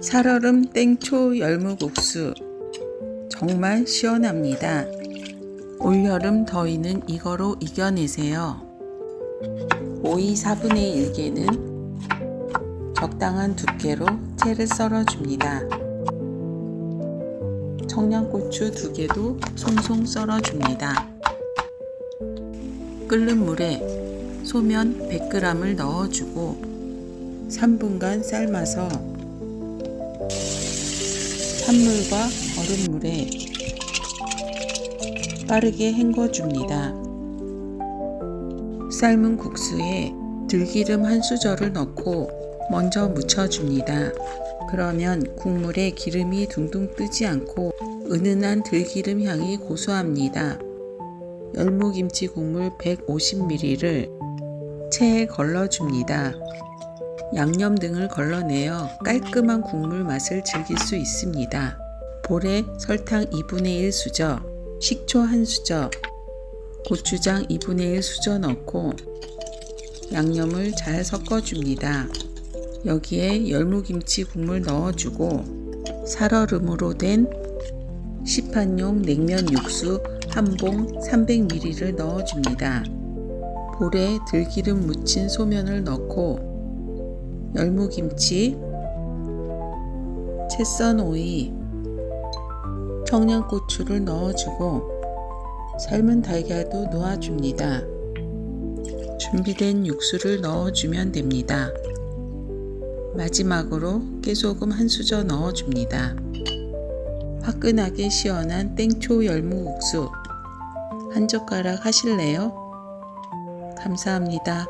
살얼음 땡초 열무국수 정말 시원합니다. 올여름 더위는 이거로 이겨내세요. 오이 4분의 1개는 적당한 두께로 채를 썰어줍니다. 청양고추 2개도 송송 썰어줍니다. 끓는 물에 소면 100g을 넣어주고 3분간 삶아서 찬물과 얼음물에 빠르게 헹궈줍니다. 삶은 국수에 들기름 한 수저를 넣고 먼저 묻혀줍니다. 그러면 국물에 기름이 둥둥 뜨지 않고 은은한 들기름 향이 고소합니다. 열무김치 국물 150ml를 체에 걸러줍니다. 양념 등을 걸러내어 깔끔한 국물 맛을 즐길 수 있습니다. 볼에 설탕 2분의 1 수저, 식초 1 수저, 고추장 2분의 1 수저 넣고 양념을 잘 섞어줍니다. 여기에 열무김치 국물 넣어주고 살얼음으로 된 시판용 냉면 육수 한 봉 300ml를 넣어줍니다. 볼에 들기름 묻힌 소면을 넣고 열무김치, 채썬 오이, 청양고추를 넣어주고 삶은 달걀도 놓아줍니다. 준비된 육수를 넣어주면 됩니다. 마지막으로 깨소금 한 수저 넣어줍니다. 화끈하게 시원한 땡초 열무국수 한 젓가락 하실래요? 감사합니다.